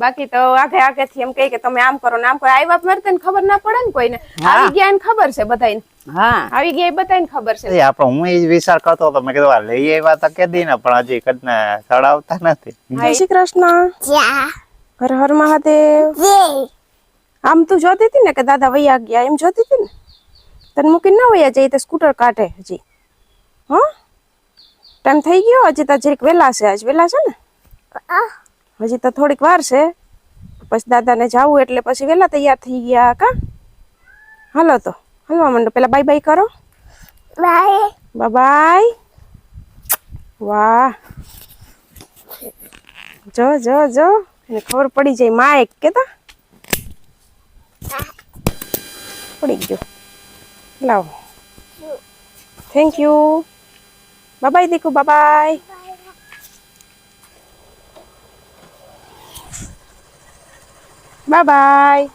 બાકી તો આગે આગે થી એમ કહે કે તમે આમ કરો ને આમ કરો. આવ્યા મારે તને ખબર ના પડે ને કોઈને? આવી ગયા ને ખબર છે બધાને હા. આવી ગયા બધાને ખબર છે. આપણે હું એ વિચાર કરતો હતો. મેં કીધું લઈ આવ્યા તો કે દી પણ હજી કદને ચડાવતા નથી. જય શ્રી કૃષ્ણ. હર હર મહાદેવ. આમ તું જોતી હતી ને કે દાદા વૈયા ગયા એમ જોતી હતી ને? તને મૂકીને ના વૈયા જઈ તો સ્કૂટર કાઢે હજી. હા? ટાઈમ થઈ ગયો? હજી તો જરીક વેલા છે આજ વેલા છે ને? હજી તો થોડીક વાર છે. પછી દાદાને જાવું એટલે પછી વહેલા તૈયાર થઈ ગયા કા? હાલો તો હલવા માંડો પેલા બાય બાય કરો. બાય. બાય વાહ. જો જો જો. એને ખબર પડી જાય માં એક કેતા પડી ગયો. લાવો. થેન્ક યુ બાય દીકુ બાય. બાય બાય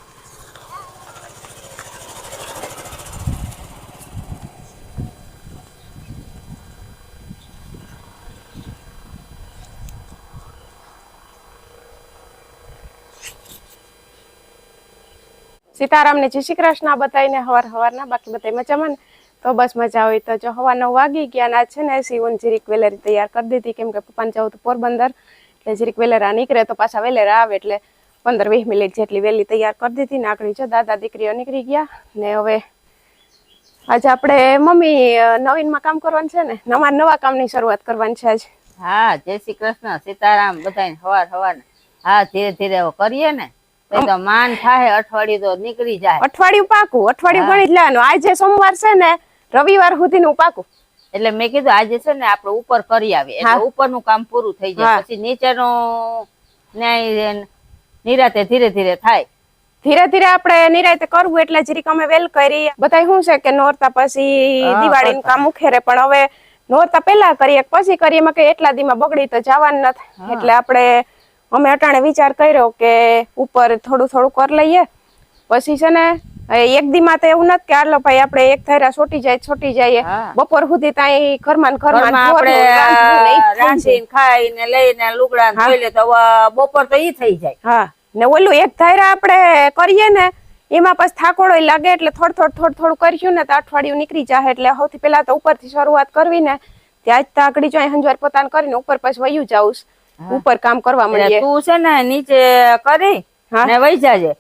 સીતારામ ને જય શ્રી કૃષ્ણ બતાવીને હવાર હવારના, બાકી બધા મજામાં ને? તો બસ મજા હોય તો જો હવા નવ વાગી ગયા ના છે ને સીવન જીરીક વેલેરી તૈયાર કરી દીધી. કેમ કે પપ્પાને જવું તો પોરબંદર, એટલે જીરીક વેલેરા નીકળે તો પાછા વેલેરા આવે, એટલે પંદર વીસ મિનિટ જેટલી વહેલી તૈયાર કરી દીધી ને જો દાદા દીકરીઓ નીકળી ગયા ને હવે આજે આપણે મમ્મી નવીનમાં કામ કરવાનું છે ને? નવા નવા કામની શરૂઆત કરવાની છે આજે. હા જય શ્રી કૃષ્ણ સીતારામ બધાને હવાર હવાર હા ધીરે ધીરે કરીએ ને તો માન થાય અઠવાડિયું તો નીકળી જાય. અઠવાડિયું પાકું અઠવાડિયું. ગણી જ લેવાનું. આજે સોમવાર છે ને રવિવાર સુધીનું પાકું. એટલે મેં કીધું આજે છે ને આપણે ઉપર કરી આવીએ. એટલે ઉપરનું કામ પૂરું થઈ જાય. પછી નીચેનું ન્યાય નિરાતે ધીરે ધીરે થાય. ધીરે ધીરે આપણે નિરાતે કરવું એટલે જરીક અમે વેલ કરી. બધા શું છે કે નોરતા પછી દિવાળી કામ ઉખેરે પણ હવે નોરતા પેલા કરીએ પછી કરીએ એમાં કે એટલા દીમાં બગડી તો જવાનું નથી. એટલે આપણે અમે અટાણે વિચાર કર્યો કે ઉપર થોડું થોડું કરી લઈએ. પછી છે ને એક દીમાં તો એવું નથી કે આટલો ભાઈ આપણે એક થેરા છોટી જાય છોટી જાય બપોર સુધી ત્યાં ઘરમાં ઘરમાં આપણે. રાંધીને ખાઈને લઈને લુગડા ધોઈ લે તો બપોર તો ઈ થઈ જાય. હા. ને ઓલું એક ધાયરા આપણે કરીએ ને એમાં પછી થાકોડો લાગે એટલે થોડ થોડ થોડ થોડું કર્યું ને તો અઠવાડિયું નીકળી જાય એટલે સૌથી પહેલા તો ઉપરથી શરૂઆત કરવી ને ત્યાં જ તો આગળ જો હંજવાર પોતાને કરીને ઉપર પછી વયું જાઉં ઉપર કામ કરવા મળે તું છે ને નીચે કરી. ને વહી જાજે.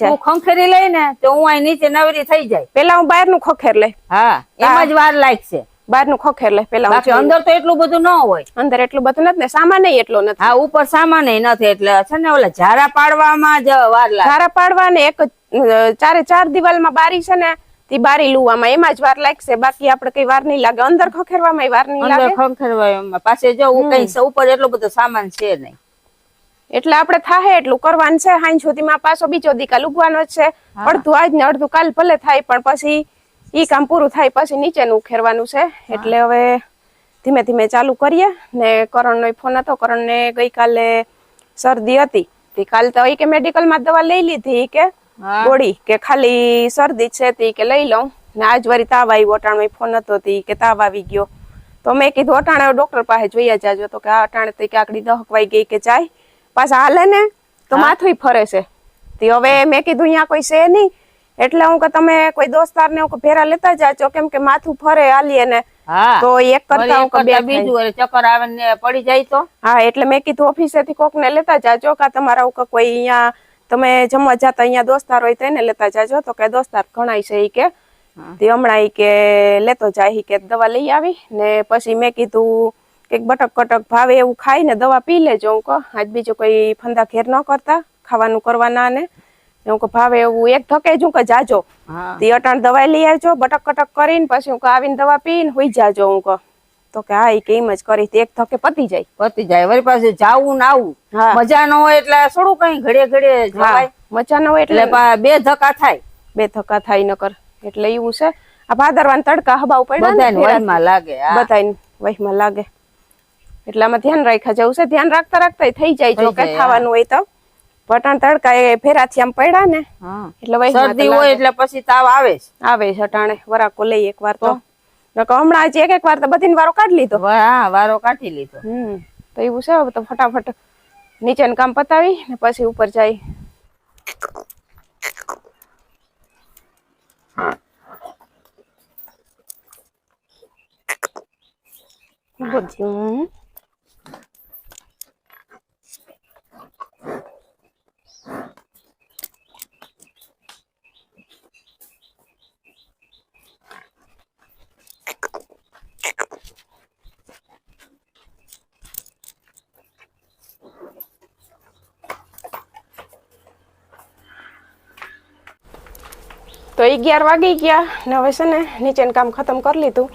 તું ખંખેરી લઈ ને તો હું અહીં નીચે નવરી થઈ જાય. પેલા હું બહારનું ખખેર લે હા એમાં જ વાર લાગશે. બહારનું ખોખેર લે પેલા બાકી અંદર તો એટલું બધું ન હોય. અંદર એટલું બધું નથી ને સામાન એટલો નથી. હા ઉપર સામાન નથી એટલે છે ને ઓલા ઝારા પાડવામાં જ વાર લાગે. ઝારા પાડવા ને એક ચારે ચાર દિવાલમાં બારી છે ને તે બારી લુવામાં એમાં જ વાર લાગશે. બાકી આપણે કઈ વાર નહીં લાગે. અંદર ખોખેરવામાં વાર નહીં અંદર લાગે. ખંખેરવામાં પાસે જો કઈ ઉપર એટલો બધો સામાન છે નહીં. એટલે આપણે થાહે એટલું કરવાનું છે. હાઈ સુધીમાં પાછો બીજો દીકા લુગવાનો જ છે. અડધું આજ ને અડધું કાલ ભલે થાય પણ પછી ઈ કામ પૂરું થાય પછી નીચેનું ખેરવાનું છે. એટલે હવે ધીમે ધીમે ચાલુ કરીએ. ને કરણનો ફોન હતો. કરણને ગઈકાલે શરદી હતી. તે કાલ તો કે મેડિકલમાં દવા લઈ લીધી કે ગોળી કે ખાલી શરદી છે તે કે લઈ લઉં. ને આજ વારી તાવ આવી અટાણમાં ફોન હતો તે કે તાવ આવી ગયો. તો મેં કીધું અટાણે ડોક્ટર પાસે જોયા જાજો. તો કે આ અટાણે તો કે આકડી દહકવાઈ ગઈ કે જાય પાછા હાલે ને તો માથું ફરે છે. તે હવે મેં કીધું અહીંયા કોઈ છે નહીં એટલે હું કે તમે કોઈ દોસ્તાર ને ભેરા લેતા જાજો કેમ કે માથું ફરે હાલીએ ને તો એક કરતા હું બે બીજું ચક્કર આવે ને પડી જાય તો? હા એટલે મેં કીધું ઓફિસે થી કોક ને લેતા જાજો કા તમારા કોઈ અહીંયા તમે જમવા જતા અહીંયા દોસ્તાર હોય તો એને લેતા જાજો તો કે દોસ્તાર ઘણાય છે કે. તે હમણાં ઈ કે લેતો જાય કે દવા લઈ આવી ને પછી મેં કીધું કે બટક કટક ભાવે એવું ખાઈ ને દવા પી લેજો હું કહું. આજ બીજું કોઈ ફંદા ઘેર ન કરતા ખાવાનું કરવાના ને. હું કે ભાવે એવું એક ધકે જ હું કે જાજો. તે અટાણ દવા લઈ આવજો બટક કટક કરીને પછી હું કે આવીને દવા પીને હોઈ જાજો. હું કહું તો કે હા એ કે એમ જ કરી એક ધકે પતી જાય. પતી જાય. વળી પાસે જાવું ને આવું. મજા ન હોય એટલે થોડું કઈ ઘડીએ ઘડીએ જવાય. મજા ન હોય એટલે બે ધક્કા થાય. બે ધક્કા થાય નકર. એટલે એવું છે. આ ભાદરવાન તડકા હબા ઉપર ફેરા- લાગે. બધાને વહીમાં લાગે. એટલે આમાં ધ્યાન રાખ્યા જવું છે. ધ્યાન રાખતા રાખતા થઈ જાય જો કે ખાવાનું હોય તો. પટાણ તડકા એ ફેરાથી આમ પડ્યા ને એટલે શરદી હોય એટલે પછી તાવ આવે આવે અટાણે વરાકો લઈ એક વાર તો? હમણાં આજે એક એક વાર તો બધી વારો કાઢી લીધો. હા વારો કાઢી લીધો. હમ તો એવું છે તો ફટાફટ નીચેનું કામ પતાવી ને પછી ઉપર જાય. બધું તો અગિયાર વાગી ગયા ને હવે છે ને નીચેનું કામ ખતમ કરી લીધું.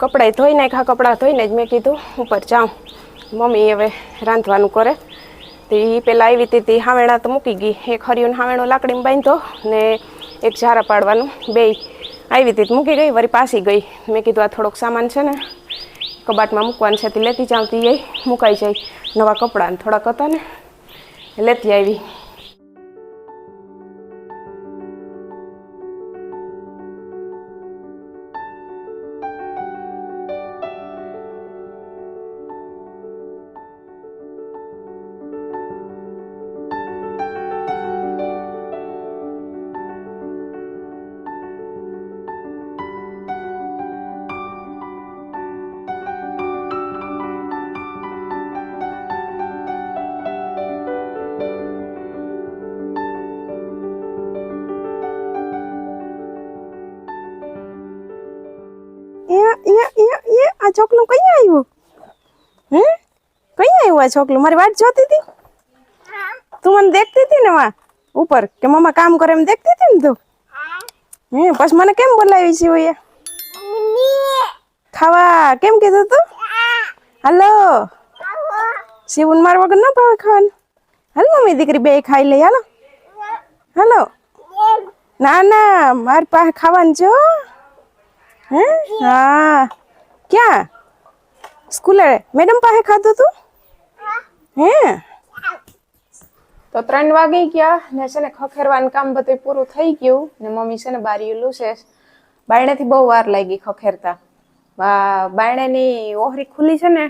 કપડાં ધોઈ નાખ્યા, કપડાં ધોઈને જ મેં કીધું, ઉપર જાઉં. મમ્મી હવે રાંધવાનું કરે. તો એ પહેલાં આવી હતી, તી હાવેણા તો મૂકી ગઈ. એક હરિયું હાવેણો લાકડીમાં બાંધ્યો ને એક ઝારા પાડવાનું. બે આવી હતી મૂકી ગઈ વળી પાસી ગઈ. મેં કીધું, આ થોડોક સામાન છે ને કબાટમાં મૂકવાનું છે, તે લેતી જાઉં. તી મુકાઈ જાય. નવા કપડાં થોડાક હતા ને, લેતી આવી. આ છોકલું કઈ આવ્યું? હે? કઈ આવ્યું આ છોકલું મારી વાટ જોતી હતી? તું મને દેખતી હતી ને વા, ઉપર, કે મમ્મા કામ કરે એમ દેખતી હતી ને તું? હે, પછી મને કેમ બોલાવી છે ઓય? ખાવા, કેમ કીધું તું? હાલો. શિવન માર વગર ના ભાવે ખાવાનું? હાલ, મમ્મી, દીકરી બે ખાઈ લઈ હાલો. હાલો. ના ના, મારી પાસે ખાવાનું જો હે? હા. ક્યાં? સ્કૂલે? મેડમ પાસે ખાધું તું? હે? તો ત્રણ વાગે ગયા ને છે ને ખખેરવાનું કામ બધું પૂરું થઈ ગયું ને મમ્મી છે ને બારીયું લૂસે બાયણેથી બહુ વાર લાગી ખખેરતા. બાયણેની ઓહરી ખુલ્લી છે ને,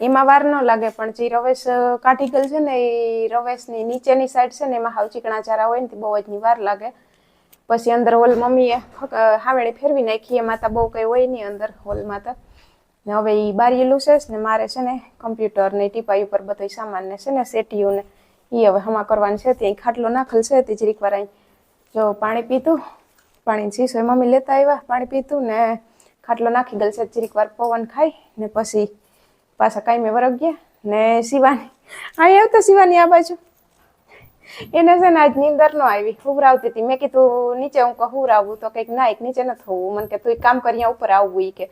એમાં વાર ન લાગે, પણ જે રવેશ કાઢી ગયેલ છે ને એ રવેશની નીચેની સાઈડ છે ને એમાં હાવ ચીકણા ચારા હોય ને બહુ જ વાર લાગે. પછી અંદર હોલ મમ્મીએ હાવેણી ફેરવી નાખી એમાં તો બહુ કંઈ હોય નહીં અંદર હોલમાં તો. ને હવે એ બારીયેલું છે ને મારે છે ને કમ્પ્યુટર ને ટીપાઈ ઉપર બધો સામાન ને છે ને સેટીયું ને એ હવે હમા કરવાનું છે. ત્યાં ખાટલો નાખેલ છે. તે જરીક વાર જો પાણી પીતું પાણી શીશો એ મમ્મી લેતા આવ્યા પાણી પીતું ને ખાટલો નાખી ગયેલ છે. જરીક વાર પવન ખાઈ ને પછી પાછા કાંઈ મેં વરગ ગયા ને શિવાની, અહીં આવતા શિવાની આ બાજુ. એને છે ને આજ નીંદર ન આવી હુવરાવતી હતી. મેં કીધું, નીચે હું કહું હુવરાવું તો કંઈક ના, એક નીચે ન થવું. મને કે તું એક કામ કરી ઉપર આવવું એ કે.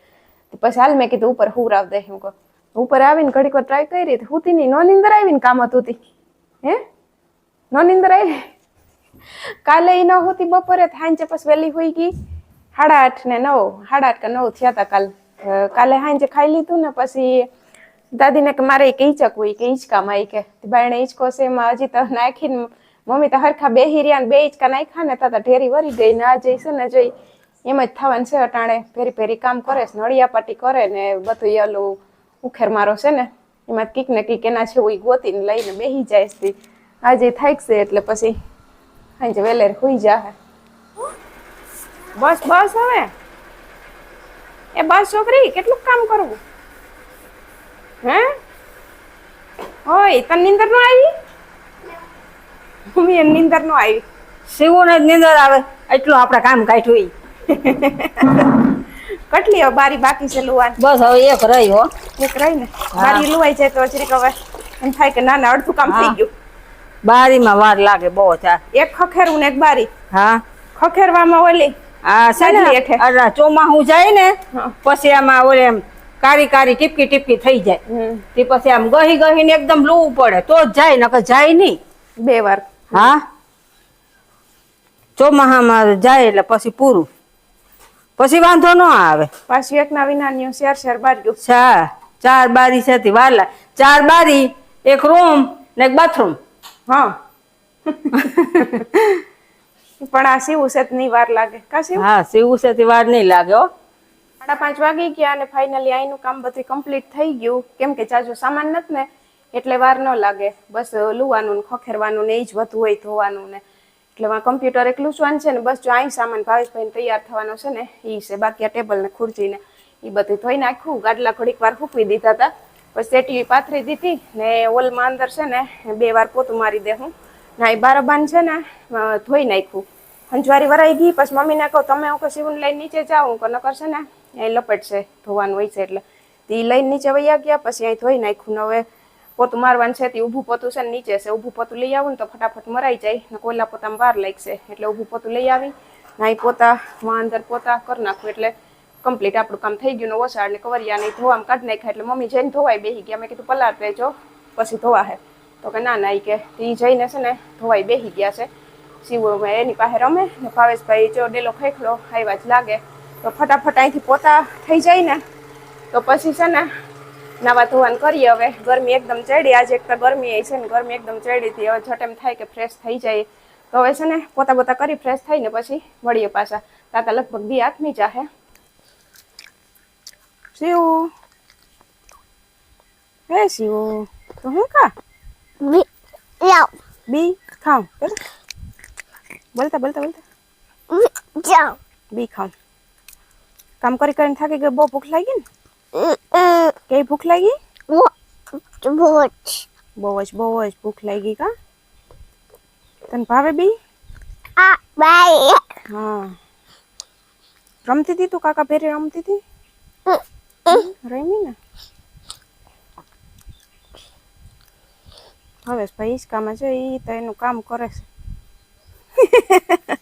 પછી હાલ મેં કીધું, ઉપર હુવરાવ દે હું કહું. ઉપર આવીને ઘડીક વાર ટ્રાય કરી હતી હુતી નહીં નો નીંદર આવીને કામ હતું હતી હે? નો નીંદર આવી? કાલે ન હોતી, બપોરે હાંજે પછી વહેલી હોઈ ગઈ. સાડા આઠ ને નવ, સાડા આઠ કે નવ થયા હતા કાલ. કાલે હાંજે ખાઈ લીધું ને પછી દાદીને કે મારે એક ઈચક હોય કે ઈચકામાં ઈ કે. બાયણે ઈચકો છે એમાં હજી તો નાખીને મમ્મી તો હરખા બેહી રહ્યા ને બે ઈચકા નાખ્યા ને તો ઢેરી વરી ગઈ, ને આ જઈશું ને જોઈ. એમ જ થવાનું છે અટાણે ફેરી ફેરી કામ કરે નળિયા પાટી કરે ને બધું યલું ઉખેર મારો છે ને એમાં કીક ને કીક એના છે એ ગોતીને લઈને બેહી જાય છે. આજે થાય છે એટલે પછી સાંજે વેલેર હુઈ જાહે. બસ બસ હવે. એ બસ છોકરી કેટલું કામ કરવું? હે? ઓય તને નીંદર નો આવી? મમ્મી નીંદર નો આવી. શિવને જ નીંદર આવે એટલું આપણે કામ કાઢ્યું કેટલી બારી બાકી છે લુવાની. બસ હવે એક રહી હો. એક રહી ને? બારી લુવાઈ જાય તો જરીક હવે એમ થાય કે ના ના અડધું કામ થઈ હા. ગયું. બારીમાં વાર લાગે બહુ થાય. એક ખખેરવું ને એક બારી. હા. ખખેરવામાં ઓલી હેઠે. અલા ચોમાસું જાય ને પછી આમાં ઓલે એમ કારી કારી ટીપકી ટીપકી થઈ જાય. તે પછી આમ ગહી ગહી ને એકદમ લૂવું પડે તો જ જાય નકર જાય નહીં. બે વાર. હા. ચોમાહામાં જાય એટલે પછી પૂરું. પછી વાંધો ન આવે. પાછું એક ના વિના ચાર ચાર બાર્યું ચાર ચાર બારી છે વાલા. ચાર બારી એક રૂમ ને એક બાથરૂમ. હા. પણ આ સીવું છે નહીં વાર લાગે. કા સીવું હા સીવું છે તે વાર નહીં લાગે હો. સાડા પાંચ વાગી ગયા અને ફાઇનલી અહીંનું કામ બધું કમ્પ્લીટ થઈ ગયું. કેમ કે જાજો સામાન નથી ને એટલે વાર ન લાગે. બસ લુવાનું ને ખખેરવાનું ને એ જ વધુ હોય ધોવાનું ને. એટલે માં કમ્પ્યુટર એકલું સ્વાન છે ને, બસ જો અહીં સામાન ભાવેશભાઈ તૈયાર થવાનો છે ને એ છે. બાકી આ ટેબલ ને ખુરચી ને એ બધું ધોઈ નાખ્યું. ગાડલા ઘડીક વાર ફૂકવી દીધા હતા. પછી સેટી પાથરી દીધી ને ઓલમાં અંદર છે ને, બે વાર પોતું મારી દે હું. ના એ બારબાન છે ને ધોઈ નાખ્યું. હંજવારી વરાઈ ગઈ, પછી મમ્મીને કહું, તમે હું સીવન લઈને નીચે જાઉં કે નકર છે ને એ લપટશે ધોવાનું હોય છે એટલે. તે લઈને નીચે વૈયા ગયા, પછી અહીં ધોઈ નાખ્યું. ને હવે પોતું મારવાનું છે, તે ઊભું પોતું છે ને નીચે છે. ઊભું પોતું લઈ આવું ને તો ફટાફટ મરાઈ જાય. ને કોયલા પોતામાં વાર લાગશે. એટલે ઊભું પોતું લઈ આવી. નાઈ પોતા, માં અંદર પોતા કરી નાખું. એટલે કમ્પ્લીટ આપણું કામ થઈ ગયું ને ઓછા એટલે નહીં ધોવામાં કાઢી નાખ્યા. એટલે મમ્મી જઈને ધોવાઈ બેસી ગયા. મેં કીધું પલાર રહેજો પછી ધોવા હે. તો કે, ના ના. કે ઈ જઈને છે ને ધોવાઈ બેસી ગયા છે. શિવ એની પાસે રમે ને ભાવેશભાઈ જો ડેલો ખેખલો આવ્યા જ લાગે. તો ફટાફટ અહીંથી પોતા થઈ જાય ને. તો પછી છે ને નાવા ધોવાનું કરીએ હવે. ગરમી એકદમ ચડી. આજે એક તો ગરમી એ છે ને ગરમી એકદમ ચડી હતી. હવે છટ એમ થાય કે ફ્રેશ થઈ જાય. તો હવે છે ને પોતા પોતા કરી ફ્રેશ થઈને પછી મળીએ પાછા. તાતા લગભગ બી આથમી જાહે શિવ. હે શિવ. તો હું કા બી લાવ બી ખાઉં. બોલ. બોલતા બોલતા બોલતા. બી ખાઉં. કામ કરી કરીને થાકી ગઈ બહુ ભૂખ લાગી ને? Ừ ભૂખ લાગી? બહુ જ બહુ જ બહુ જ ભૂખ લાગી કા? તને ભાવે બી? આ બાય હા. રમતી હતી તું કાકા ભેરે રમતી હતી રમી ને? હવે ભાઈ હિંચકામાં છે એ તો એનું કામ કરે છે.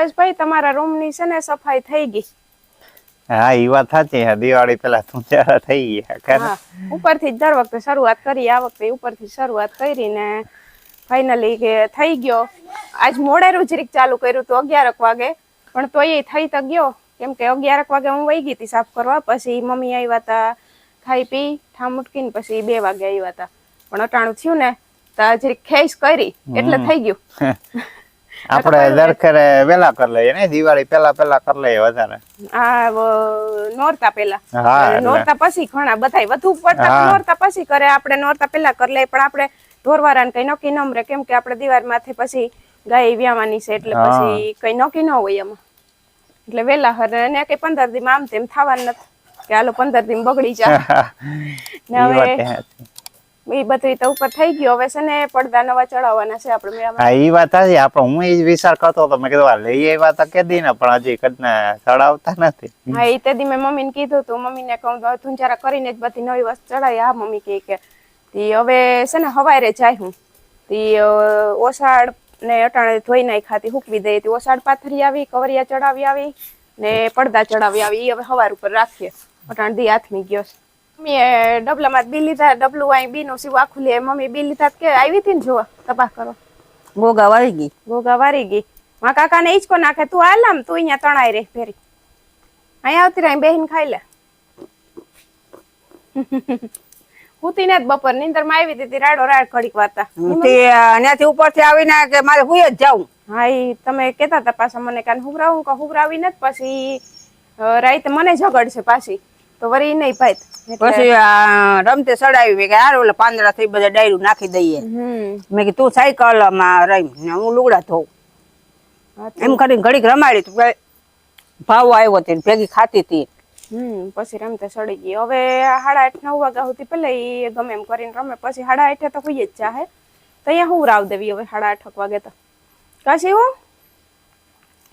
ભાવેશભાઈ તમારા રૂમની છે ને સફાઈ થઈ ગઈ. હા એ વાત સાચી હા દિવાળી પેલા તું થઈ ગયા હા ઉપરથી દર વખતે શરૂઆત કરી આ વખતે ઉપરથી શરૂઆત કરી ને ફાઇનલી કે થઈ ગયો. આજ મોડેરું જરીક ચાલુ કર્યું તો અગિયારક વાગે. પણ તોય થઈ તો ગયો. કેમ કે અગિયારક વાગે હું વહી ગઈ હતી સાફ કરવા પછી મમ્મી આવ્યા હતા ખાઈ પી ઠામ ઉટકીને પછી બે વાગે આવ્યા હતા પણ અટાણું થયું ને તો જરીક ખેસ કરી એટલે થઈ ગયું. આપણે દરખરે વેલા કરી લઈએ ને દિવાળી પેલા પેલા કરી લઈએ વધારે. આ નોરતા પેલા હા, નોરતા પછી ઘણા બધા વધુ પડતા નોરતા પછી કરે આપણે નોરતા પેલા કરી લઈએ પણ આપણે ઢોરવાળાને કઈ નક્કી ન રહે કેમ કે આપણે દિવાર માથે પછી ગાય વ્યાવાની છે એટલે પછી કઈ નક્કી ન હોય એમાં. એટલે વેલા હર અને કઈ પંદર દી આમ તેમ થવાનું નથી કે હાલો પંદર દી બગડી જાય. ને હવે. એ બધું તો ઉપર થઈ ગયું. હવે છે ને પડદા નવા ચડાવવાના છે આપણે મેળામાં હા ઈ વાત સાચી. આપણે હું ઈ જ વિચાર કરતો હતો. મેં કીધું આ લઈ આવ્યા તો કે દી પણ હજી કદને ચડાવતા નથી. હા એ તે દી મેં મમ્મીને કીધું તું. મમ્મીને કહું તો કરીને જ બધી નવી વસ્તુ ચડાવી હા મમ્મી કહે કે તી હવે છે ને હવારે જાય હું. તી ઓસાડ ને અટાણે ધોઈ નાઈ ખાતી હૂકવી દઈ તી. ઓસાડ પાથરી આવી કવરિયા ચડાવી આવી ને પડદા ચડાવી આવી. ઈ હવે હવાર ઉપર રાખીએ. અટાણ દી હાથમી ગયો છે. મમ્મીએ ડબલામાં બી લીધા ડબલું અહીં બીનું સીવું આખું લે. મમ્મી બી લીધા કે આવી હતી ને જોવા તપાસ કરો. ગોગા વારી ગઈ? ગોગા વારી ગઈ. મા કાકા ને ઈચકો નાખે તું આલામ તું અહીંયા તણાઈ રે ફેરી. અહીંયા આવતી રહી બેહીન ખાઈ લે. હુતી ને બપોર નીંદરમાં આવી હતી રાડો રાડ ઘડીક વાતા. તે ત્યાંથી ઉપરથી આવીને કે મારે હુઈ જ જાઉં. હા તમે કેતા હતા પાછા મને કાન હુવરાવું કે હુવરાવી ને પછી રાઈત મને ઝઘડ છે પાછી. તો વરી નહીં ભાઈ પછી આ રમતે સડાવી મેં કે હાર ઓલા પાંદડા થઈ બધા ડાયરું નાખી દઈએ. મેં કીધું તું સાયકલમાં રમ ને હું લુગડા ધોઉં. એમ કરીને ઘડીક રમાડી તું. ભાવ આવ્યો તે ભેગી ખાતી હતી હમ પછી રમતે સડી ગઈ. હવે સાડા આઠ નવ વાગ્યા સુધી પેલા એ ગમે એમ કરીને રમે પછી સાડા આઠે તો હોઈ જ ચાહે તો અહીંયા હું રાવ દેવી હવે સાડા આઠ વાગે તો. કશું એવું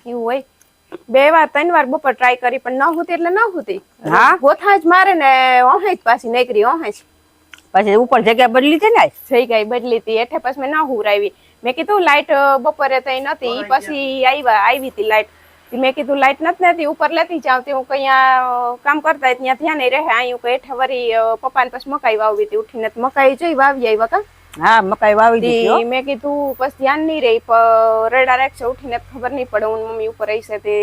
એવું હોય. બે વાર ત્રણ વાર બપોર ટ્રાય કરી પણ ન હોતી એટલે ન હોતી. હા? ગોથા જ મારે ને ઓહે જ પાછી નીકળી ઓહે જ પછી ઉપર જગ્યા બદલી છે ને જઈ ગઈ બદલી હતી એટલે પછી મેં ન હુરાવી મેં કીધું લાઈટ બપોરે તઈ નતી પછી આવ્યા આવી હતી લાઈટ. મેં કીધું લાઈટ નથી નથી ઉપર લેતી જાવ તે હું કયા કામ કરતા ત્યાં ધ્યાન રહે અહીં કઈ હેઠે વરી પપ્પાને પછી મકાઈ વાવી હતી ઉઠીને મકાઈ જોઈ વાવી આવ્યા કા? હા મકાઈ વાવી દીધી મેં કીધું પછી ધ્યાન નહીં રહી રડા રાખશે ઉઠીને ખબર નહીં પડે હું મમ્મી ઉપર રહીશે તે.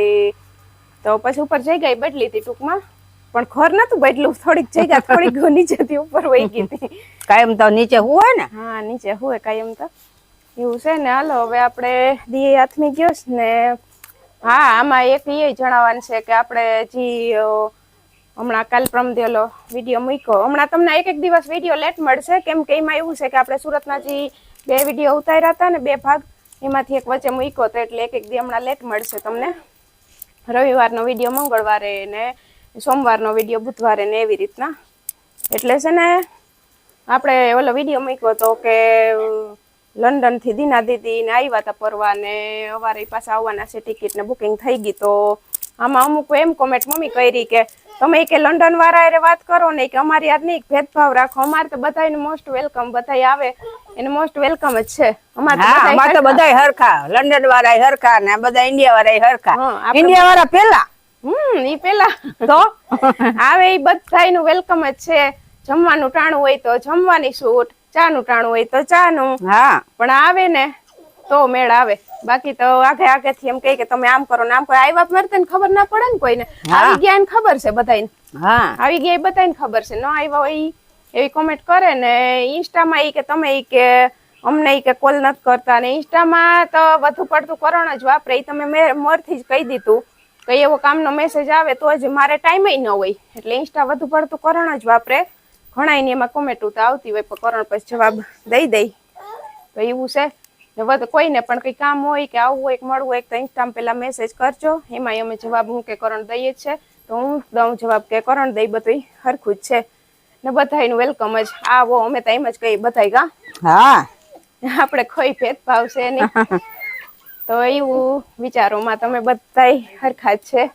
તો પછી ઉપર જઈ ગઈ બદલી હતી ટૂંકમાં. પણ ઘર નતું બદલું થોડીક જગ્યા થોડીક નીચેથી ઉપર વહી ગઈ હતી. કાયમ તો નીચે હોય ને? હા નીચે હોય કાયમ તો. એવું છે ને હાલો હવે આપણે દીએ હાથમી ગયો ને હા આમાં એક એ જણાવવાનું છે કે આપણે જે હમણાં કાલ પ્રમદેલો વીડિયો મૂક્યો. હમણાં તમને એક એક દિવસ વીડિયો લેટ મળશે. કેમ કે એમાં એવું છે કે આપણે સુરતના જે બે વીડિયો ઉતાર્યા હતા ને બે ભાગ, એમાંથી એક વચ્ચે મૂક્યો તો એટલે એક એક દી હમણાં લેટ મળશે તમને. રવિવારનો વીડિયો મંગળવારે ને સોમવારનો વીડિયો બુધવારે ને એવી રીતના. એટલે છે ને, આપણે ઓલો વીડિયો મૂક્યો હતો કે, લંડનથી દીના દીદીને આવ્યા હતા પરવા ને અવારે પાછા આવવાના છે ટિકિટને બુકિંગ થઈ ગઈ તો આમાં અમુક એમ કોમેન્ટ મમ્મી કરી કે તમે કે લંડન વાળા એ વાત કરો ને કે અમારી યાદ નહીં ભેદભાવ રાખો. અમારે તો બધાને મોસ્ટ વેલકમ બધા આવે. એને મોસ્ટ વેલકમ જ છે. અમારે તો તો હરખા. લંડન વાળા હરખા ને બધા ઇન્ડિયા વાળા હરખા. ઇન્ડિયા વાળા પેલા. હમ ઈ પેલા. તો આવે ઈ બધાયનું વેલકમ જ છે. જમવાનું ટાણું હોય તો જમવાની છૂટ ચાનું ટાણું હોય તો ચાનું. હા. પણ આવે ને તો મેળ આવે. બાકી તો આગે આગેથી એમ કહે કે તમે આમ કરો ને આમ કરો. આવ્યા મારે તને ખબર ના પડે ને કોઈને. આવી ગયા ને ખબર છે બધાને હા. આવી ગયા બધાને ખબર છે. ન આવ્યા હોય એવી કોમેન્ટ કરે ને ઇન્સ્ટામાં એ કે તમે એ કે અમને એ કે કોલ નથી કરતા ને ઇન્સ્ટામાં તો વધુ પડતું કરણ જ વાપરે. એ તમે મેં મોરથી જ કહી દીધું. કે એવો કામનો મેસેજ આવે તો જ મારે ટાઈમ ન હોય. એટલે ઇન્સ્ટા વધુ પડતું કરણ જ વાપરે. ઘણા એની એમાં કોમેન્ટ તો આવતી હોય પણ કરણ પછી જવાબ દઈ દઈ તો એવું છે. ને કોઈને પણ કઈ કામ હોય કે આવવું હોય કે મળવું હોય તો ઇન્સ્ટામાં પેલા મેસેજ કરજો. એમાં અમે જવાબ હું કે કરણ દઈએ છે. તો હું દઉં જવાબ કે કરણ દઈ બધું હરખું જ છે. ને બધાયનું વેલકમ જ. આવો અમે તો એમ જ કહીએ બધા ગા. હા. આપણે કોઈ ભેદભાવ છે નહીં. તો એવું વિચારોમાં તમે બધાય હરખા જ છે.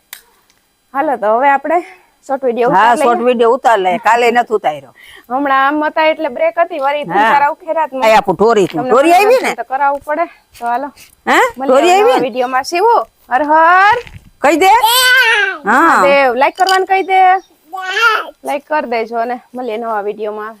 હાલો તો હવે આપણે શોર્ટ વિડિયો હા શોર્ટ વિડિયો ઉતાર લે કાલે નથી ઉતાર્યો. હમણાં આમ હતા એટલે બ્રેક હતી હા. કરાવ ખેરાત આ આપું ઠોરી તું. આવી ને? તો કરાવવું પડે. તો હાલો. હે? ઠોરી આવી ને? વિડીયોમાં. શિવું હર હર. કહી દે. હા. દેવ લાઈક કરવાનું કહી દે. લાઈક કરી દેજો ને મળીએ નવા વિડીયોમાં.